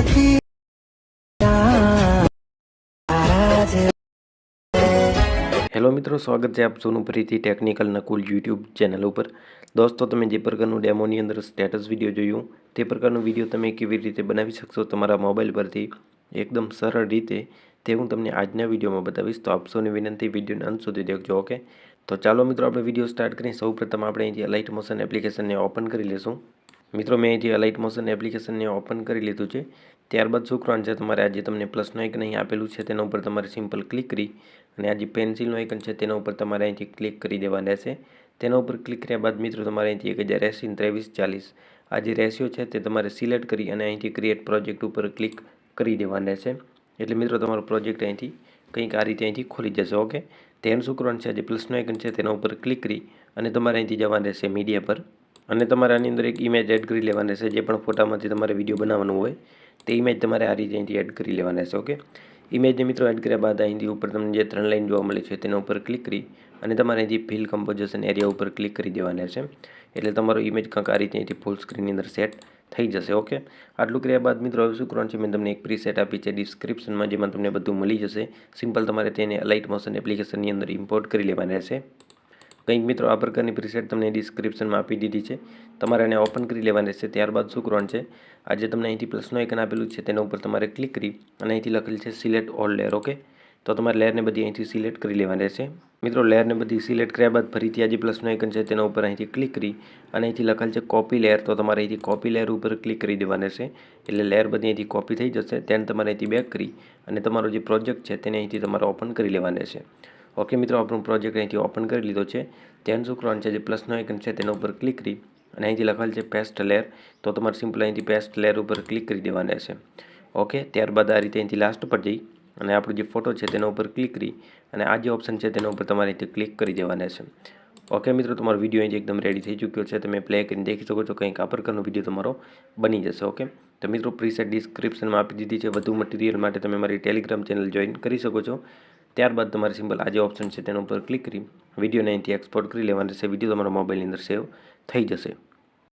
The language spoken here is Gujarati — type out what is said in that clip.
હેલો મિત્રો, સ્વાગત છે આપ સૌનું ફરીથી ટેકનિકલ નકુલ યુટ્યુબ ચેનલ ઉપર. દોસ્તો, તમે જે પ્રકારનું ડેમોની અંદર સ્ટેટસ વીડિયો જોયું, તે પ્રકારનો વીડિયો તમે કેવી રીતે બનાવી શકશો તમારા મોબાઈલ પરથી એકદમ સરળ રીતે, તે હું તમને આજના વિડીયોમાં બતાવીશ. તો આપ વિનંતી, વિડીયોને અંત સુધી દેખજો ઓકે તો ચાલો મિત્રો, આપણે વીડિયો સ્ટાર્ટ કરીએ. સૌપ્રથમ આપણે અહીંથી લાઇટ મોશન એપ્લિકેશનને ઓપન કરી લઈશું મિત્રો, મેં અહીંથી અલાઇટ મોશન એપ્લિકેશનને ઓપન કરી લીધું છે, ત્યારબાદ શું કરવાનું છે તમારે આજે તમને પ્લસનું આઇકન અહીં આપેલું છે, તેના ઉપર તમારે સિમ્પલ ક્લિક કરી અને આ જે પેન્સિલનું આઇકન છે, તેના ઉપર તમારે અહીંથી ક્લિક કરી દેવાનું રહેશે. તેના ઉપર ક્લિક કર્યા બાદ મિત્રો, તમારે અહીંથી એક હજાર એસી ત્રેવીસ ચાલીસ આ જે રેશિયો છે, તે તમારે સિલેક્ટ કરી અને અહીંથી ક્રિએટ પ્રોજેક્ટ ઉપર ક્લિક કરી દેવાનું રહેશે. એટલે મિત્રો, તમારો પ્રોજેક્ટ અહીંથી કંઈક આ રીતે અહીંથી ખોલી જશે ઓકે તેનું શું કરવાનું છે જે પ્લસનું આઇકન છે, તેના ઉપર ક્લિક કરી અને તમારે અહીંથી જવાનું રહેશે મીડિયા પર. અને તમારે આની અંદર એક ઇમેજ એડ કરી લેવાની રહેશે જે પણ ફોટામાંથી તમારે વીડિયો બનાવવાનું હોય, તે ઇમેજ તમારે આ રીતે અહીંથી એડ કરી લેવાની રહેશે ઓકે ઇમેજને મિત્રો એડ કર્યા બાદ અહીંથી ઉપર તમને જે ત્રણ લાઇન જોવા મળે છે, તેના ઉપર ક્લિક કરી અને તમારે અહીંથી ફિલ કમ્પોઝિશન એરિયા ઉપર ક્લિક કરી દેવાના છે. એટલે તમારો ઇમેજ કંઈક આ રીતે અહીંથી ફૂલ સ્ક્રીનની અંદર સેટ થઈ જશે ઓકે આટલું કર્યા બાદ મિત્રો હવે શું કરવાનું છે, મેં તમને એક પ્રીસેટ આપી છે ડિસ્ક્રિપ્શનમાં જેમાં તમને બધું મળી જશે. સિમ્પલ તમારે તેને લાઇટ મોશન એપ્લિકેશનની અંદર ઇમ્પોર્ટ કરી લેવાના રહેશે કંઈક મિત્રો આ પ્રકારની પ્રીસેટ તમને ડિસ્ક્રિપ્શનમાં આપી દીધી છે. તમારે એને ઓપન કરી લેવાની રહેશે ત્યારબાદ શું કરવાનું છે? આજે તમને અહીંથી પ્લસનું આઇકન આપેલું છે. તેના ઉપર તમારે ક્લિક કરી અને અહીંથી લખેલ છે સિલેક્ટ ઓલ લેયર ઓકે તો તમારે લેયરને બધી અહીંથી સિલેક્ટ કરી લેવાની રહેશે. મિત્રો લેયરને બધી સિલેક્ટ કર્યા બાદ ફરીથી આ જે પ્લસનું આઇકન છે તેના ઉપર અહીંથી ક્લિક કરી અને અહીંથી લખેલ છે કોપી લેયર તો તમારે અહીંથી કોપી લેયર ઉપર ક્લિક કરી દેવાનું રહેશે. એટલે લેયર બધી અહીંથી કોપી થઈ જશે. તેને તમારે અહીંથી બેક કરી અને તમારો જે પ્રોજેક્ટ છે તેને અહીંથી તમારે ઓપન કરી લેવાનું રહેશે. ઓકે મિત્રો, આપણું પ્રોજેક્ટ અહીંથી ઓપન કરી લીધો છે. ત્યાં શું કરવાનું છે, જે પ્લસનો આઇકન છે, તેના ઉપર ક્લિક કરી અને અહીંથી લખેલ છે પેસ્ટ લેર તો તમારે સિમ્પલ અહીંથી પેસ્ટ લેર ઉપર ક્લિક કરી દેવાના છે. ઓકે ત્યારબાદ આ રીતે અહીંથી લાસ્ટ પર જઈ અને આપણો જે ફોટો છે, તેના ઉપર ક્લિક કરી અને આ જે ઓપ્શન છે, તેના ઉપર તમારે અહીંથી ક્લિક કરી દેવાના છે. ઓકે મિત્રો, તમારો વીડિયો અહીંથી એકદમ રેડી થઈ ચૂક્યો છે. તમે પ્લે કરીને દેખી શકો છો, કંઈક આ પ્રકારનો વીડિયો તમારો બની જશે. ઓકે તો મિત્રો પ્રીસેટ ડિસ્ક્રિપ્શનમાં આપી દીધી છે. વધુ મટીરિયલ માટે તમે મારી ટેલિગ્રામ ચેનલ જોઈન કરી શકો છો. ત્યારબાદ તમારે સિમ્પલ આ જે ઓપ્શન છે તેના ઉપર ક્લિક કરી વિડીયોને અહીંથી એક્સપોર્ટ કરી લેવાનું રહેશે. વીડિયો તમારા મોબાઈલની અંદર સેવ થઈ જશે.